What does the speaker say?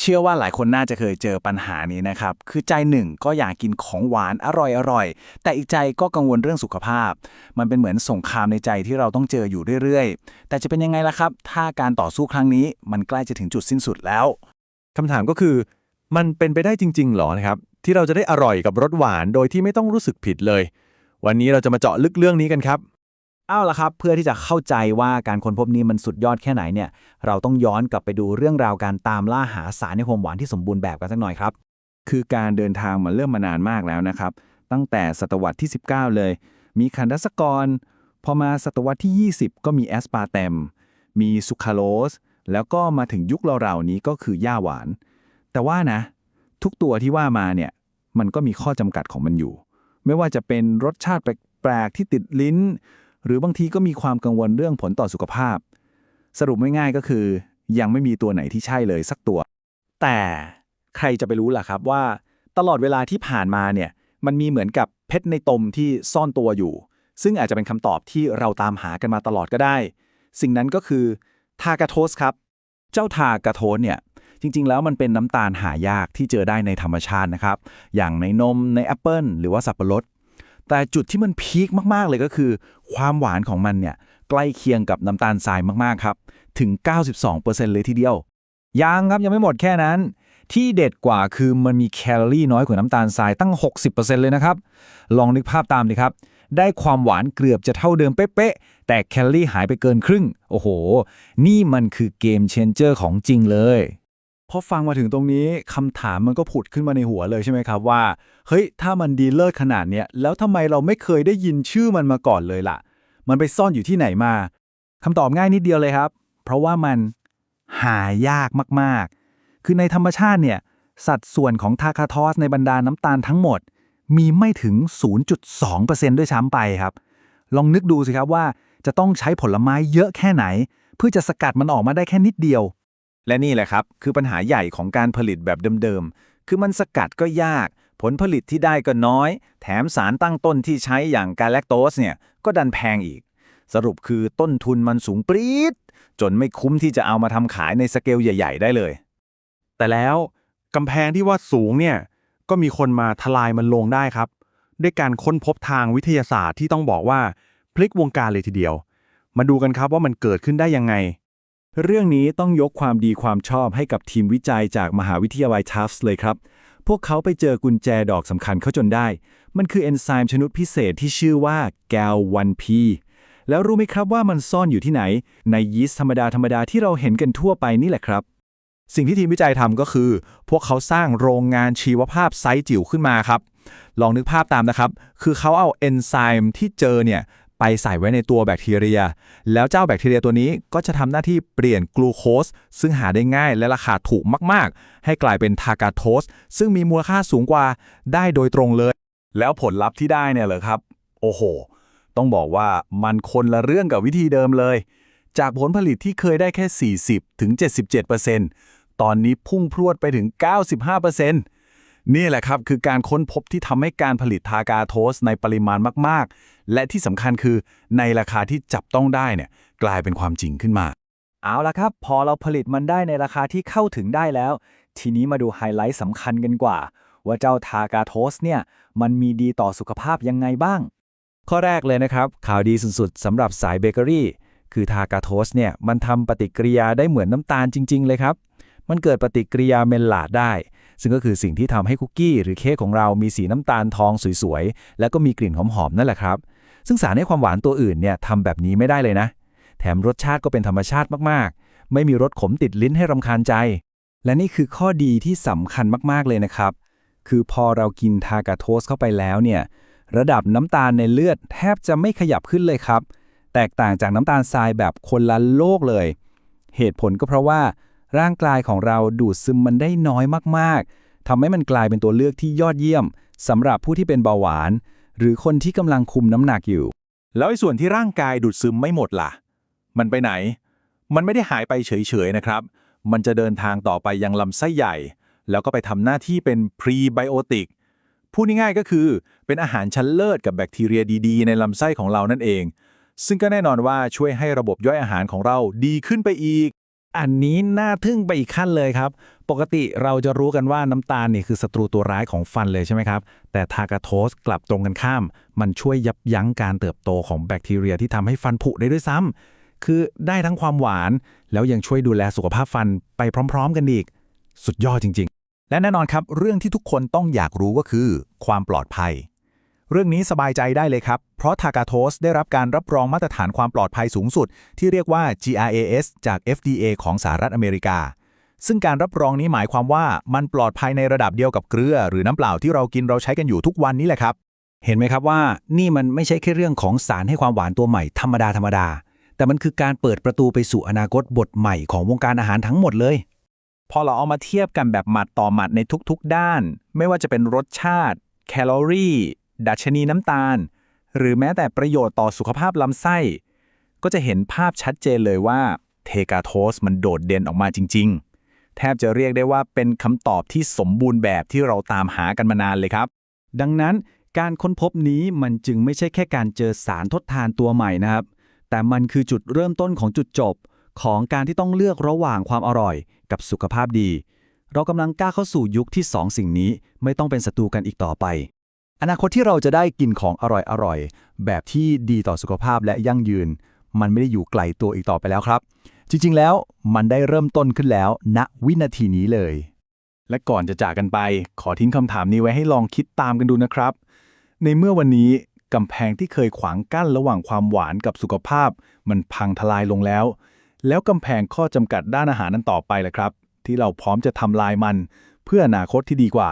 เชื่อว่าหลายคนน่าจะเคยเจอปัญหานี้นะครับ คือใจหนึ่งก็อยากกินของหวานอร่อยๆ แต่อีกใจก็กังวลเรื่องสุขภาพ มันเป็นเหมือนสงครามในใจที่เราต้องเจออยู่เรื่อยๆ แต่จะเป็นยังไงล่ะครับ ถ้าการต่อสู้ครั้งนี้มันใกล้จะถึงจุดสิ้นสุดแล้ว คำถามก็คือ มันเป็นไปได้จริงๆหรอนะครับ ที่เราจะได้อร่อยกับรสหวานโดยที่ไม่ต้องรู้สึกผิดเลย วันนี้เราจะมาเจาะลึกเรื่องนี้กันครับ เอาละครับเพื่อที่จะเข้าใจว่าการค้นพบนี้มันสุดยอดแค่ไหนเนี่ยเราต้องย้อนกลับไปดูเรื่องราวการตามล่าหาสารในความหวานที่สมบูรณ์แบบกันสักหน่อยครับ คือการเดินทางมาเริ่มมานานมากแล้วนะครับ ตั้งแต่ศตวรรษที่ 19 เลย มีคันดัสกร พอมาศตวรรษที่ 20 ก็มีแอสปาร์เตมมีซูคราโลส แล้วก็มาถึงยุคเราๆนี้ก็คือย่าหวาน แต่ว่านะ ทุกตัวที่ว่ามาเนี่ยมันก็มีข้อจำกัดของมันอยู่ ไม่ว่าจะเป็นรสชาติแปลกๆที่ติดลิ้น หรือบางทีก็มีความกังวลเรื่องผลต่อสุขภาพ สรุปไม่ง่ายก็คือ ยังไม่มีตัวไหนที่ใช่เลยสักตัว แต่ใครจะไปรู้ล่ะครับว่า ตลอดเวลาที่ผ่านมาเนี่ยมันมีเหมือนกับเพชรในตมที่ซ่อนตัวอยู่ ซึ่งอาจจะเป็นคำตอบที่เราตามหากันมาตลอดก็ได้ สิ่งนั้นก็คือทากาโทสครับ เจ้าทากาโทสเนี่ยจริง ๆ แล้วมันเป็นน้ำตาลหายากที่เจอได้ในธรรมชาตินะครับ อย่างในนมในแอปเปิลหรือว่าสับปะรด แต่จุดที่มันพีคมากๆเลยก็คือ ความหวานของมันเนี่ยใกล้เคียงกับน้ำตาลทรายมากๆครับ ถึง 92%เลยทีเดียว ยังครับยังไม่หมดแค่นั้น ที่เด็ดกว่าคือมันมีแคลอรี่น้อยกว่าน้ำตาลทรายตั้ง 60%เลยนะครับ ลองนึกภาพตามดิครับ ได้ความหวานเกือบจะเท่าเดิมเป๊ะๆ แต่แคลอรี่หายไปเกินครึ่ง โอ้โห นี่มันคือเกมเชนเจอร์ของจริงเลย พอฟังมาถึงตรงนี้คำถามมันก็ผุดขึ้นมาในหัวเลยใช่ไหมครับว่า เฮ้ย ถ้ามันดีเลิศขนาดเนี้ยแล้วทำไมเราไม่เคยได้ยินชื่อมันมาก่อนเลยล่ะ มันไปซ่อนอยู่ที่ไหนมาคำตอบง่ายนิดเดียวเลยครับ เพราะว่ามันหายากมากๆ คือในธรรมชาติเนี่ย สัดส่วนของทาคาทอสในบรรดาน้ำตาลทั้งหมด มีไม่ถึง 0.2%ด้วยซ้ำไปครับ ลองนึกดูสิครับว่าจะต้องใช้ผลไม้เยอะแค่ไหน เพื่อจะสกัดมันออกมาได้แค่นิดเดียว และนี่แหละครับ คือปัญหาใหญ่ของการผลิตแบบเดิมๆ คือมันสกัดก็ยาก ผลผลิตที่ได้ก็น้อย แถมสารตั้งต้นที่ใช้อย่างกาแลคโตสเนี่ย ก็ดันแพงอีก สรุปคือต้นทุนมันสูงปรี๊ด จนไม่คุ้มที่จะเอามาทำขายในสเกลใหญ่ ๆ ได้เลย แต่แล้วกำแพงที่ว่าสูงเนี่ย ก็มีคนมาทลายมันลงได้ครับ ด้วยการค้นพบทางวิทยาศาสตร์ที่ต้องบอกว่าพลิกวงการเลยทีเดียว มาดูกันครับว่ามันเกิดขึ้นได้ยังไง เรื่องนี้ต้องยกความดีความชอบให้กับทีมวิจัยจากมหาวิทยาลัยทัฟส์เลยครับ พวกเขาไปเจอกุญแจดอกสำคัญเข้าจนได้ มันคือเอนไซม์ชนิดพิเศษที่ชื่อว่า GAL1P แล้วรู้ไหมครับว่ามันซ่อนอยู่ที่ไหน ในยีสต์ธรรมดาธรรมดาที่เราเห็นกันทั่วไปนี่แหละครับสิ่งที่ทีมวิจัยทำก็คือ พวกเขาสร้างโรงงานชีวภาพไซส์จิ๋วขึ้นมาครับ ลองนึกภาพตามนะครับ คือเขาเอาเอนไซม์ที่เจอเนี่ย ไปใส่ไว้ในตัวแบคทีเรีย แล้วเจ้าแบคทีเรียตัวนี้ก็จะทำหน้าที่เปลี่ยนกลูโคสซึ่งหาได้ง่ายและราคาถูกมาก ๆ ให้กลายเป็นทากาโทสซึ่งมีมูลค่าสูงกว่าได้โดยตรงเลย แล้วผลลัพธ์ที่ได้เนี่ยเหรอครับ โอ้โห ต้องบอกว่ามันคนละเรื่องกับวิธีเดิมเลย จากผลผลิตที่เคยได้แค่ 40ถึง77%ตอนนี้พุ่งพรวดไปถึง 95%นี่แหละครับ คือการค้นพบที่ทำให้การผลิตทากาโทสในปริมาณมาก และที่สำคัญคือในราคาที่จับต้องได้เนี่ยกลายเป็นความจริงขึ้นมา เอาละครับ พอเราผลิตมันได้ในราคาที่เข้าถึงได้แล้ว ทีนี้มาดูไฮไลท์สำคัญกันกว่า ว่าเจ้าทากาโทสเนี่ยมันมีดีต่อสุขภาพยังไงบ้าง ข้อแรกเลยนะครับ ข่าวดีสุดๆสำหรับสายเบเกอรี่คือทากาโทสเนี่ยมันทำปฏิกิริยาได้เหมือนน้ำตาลจริง ๆ เลยครับ มันเกิดปฏิกิริยาเมลลาดได้ ซึ่งก็คือสิ่งที่ทำให้คุกกี้หรือเค้กของเรามีสีน้ำตาลทองสวยๆ แล้วก็มีกลิ่นหอมๆนั่นแหละครับ ซึ่งสารให้ความหวานตัวอื่นเนี่ยทำแบบนี้ไม่ได้เลยนะ แถมรสชาติก็เป็นธรรมชาติมากๆ ไม่มีรสขมติดลิ้นให้รำคาญใจ และนี่คือข้อดีที่สำคัญมากๆเลยนะครับ คือพอเรากินทากาโทสเข้าไปแล้วเนี่ยระดับน้ำตาลในเลือดแทบจะไม่ขยับขึ้นเลยครับ แตกต่างจากน้ำตาลทรายแบบคนละโลกเลย เหตุผลก็เพราะว่า ร่างกายของเราดูดซึมมันได้น้อยมากๆทำให้มันกลายเป็นตัวเลือกที่ยอดเยี่ยมสำหรับผู้ที่เป็นเบาหวาน หรือคนที่กำลังคุมน้ำหนักอยู่ แล้วไอ้ส่วนที่ร่างกายดูดซึมไม่หมดล่ะ มันไปไหน มันไม่ได้หายไปเฉยๆนะครับ มันจะเดินทางต่อไปยังลำไส้ใหญ่ แล้วก็ไปทำหน้าที่เป็นพรีไบโอติกพูดง่ายๆก็คือ เป็นอาหารชั้นเลิศกับแบคทีเรียดีๆ ในลำไส้ของเรานั่นเอง ซึ่งก็แน่นอนว่าช่วยให้ระบบย่อยอาหารของเราดีขึ้นไปอีก อันนี้น่าทึ่งไปอีกขั้นเลยครับ ปกติเราจะรู้กันว่าน้ำตาลนี่คือศัตรูตัวร้ายของฟันเลยใช่ไหมครับ แต่ทากาโทสกลับตรงกันข้าม มันช่วยยับยั้งการเติบโตของแบคทีเรียที่ทำให้ฟันผุได้ด้วยซ้ำคือได้ทั้งความหวาน แล้วยังช่วยดูแลสุขภาพฟันไปพร้อม ๆ กันอีก สุดยอดจริง ๆ และแน่นอนครับ เรื่องที่ทุกคนต้องอยากรู้ก็คือ ความปลอดภัย เรื่องนี้สบายใจได้เลยครับ เพราะทากาโทสได้รับการรับรองมาตรฐานความปลอดภัยสูงสุด ที่เรียกว่า GRAS จาก FDA ของสหรัฐอเมริกา ซึ่งการรับรองนี้หมายความว่ามันปลอดภัยในระดับเดียวกับเกลือ หรือน้ำเปล่าที่เรากินเราใช้กันอยู่ทุกวันนี้แหละครับ เห็นไหมครับว่านี่มันไม่ใช่แค่เรื่องของสารให้ความหวานตัวใหม่ธรรมดาธรรมดา แต่มันคือการเปิดประตูไปสู่อนาคตบทใหม่ของวงการอาหารทั้งหมดเลยพอเราเอามาเทียบกันแบบหมัดต่อหมัดในทุกๆ ด้าน ไม่ว่าจะเป็นรสชาติ แคลอรี่ ดัชนีน้ำตาล หรือแม้แต่ประโยชน์ต่อสุขภาพลำไส้ ก็จะเห็นภาพชัดเจนเลยว่าเทกาโทสมันโดดเด่นออกมาจริง ๆ แทบจะเรียกได้ว่าเป็นคำตอบที่สมบูรณ์แบบที่เราตามหากันมานานเลยครับ ดังนั้นการค้นพบนี้มันจึงไม่ใช่แค่การเจอสารทดแทานตัวใหม่นะครับ แต่มันคือจุดเริ่มต้นของจุดจบ ของการที่ต้องเลือกระหว่างความอร่อยกับสุขภาพดี เรากำลังก้าวเข้าสู่ยุคที่สองสิ่งนี้ไม่ต้องเป็นศัตรูกันอีกต่อไป อนาคตที่เราจะได้กินของอร่อยๆ แบบที่ดีต่อสุขภาพและยั่งยืน มันไม่ได้อยู่ไกลตัวอีกต่อไปแล้วครับ จริงๆ แล้วมันได้เริ่มต้นขึ้นแล้วณวินาทีนี้เลย และก่อนจะจากกันไป ขอทิ้งคำถามนี้ไว้ให้ลองคิดตามกันดูนะครับ ในเมื่อวันนี้กำแพงที่เคยขวางกั้นระหว่างความหวานกับสุขภาพ มันพังทลายลงแล้ว แล้วกำแพงข้อจำกัดด้านอาหารนั้นต่อไปล่ะครับ ที่เราพร้อมจะทำลายมัน เพื่ออนาคตที่ดีกว่า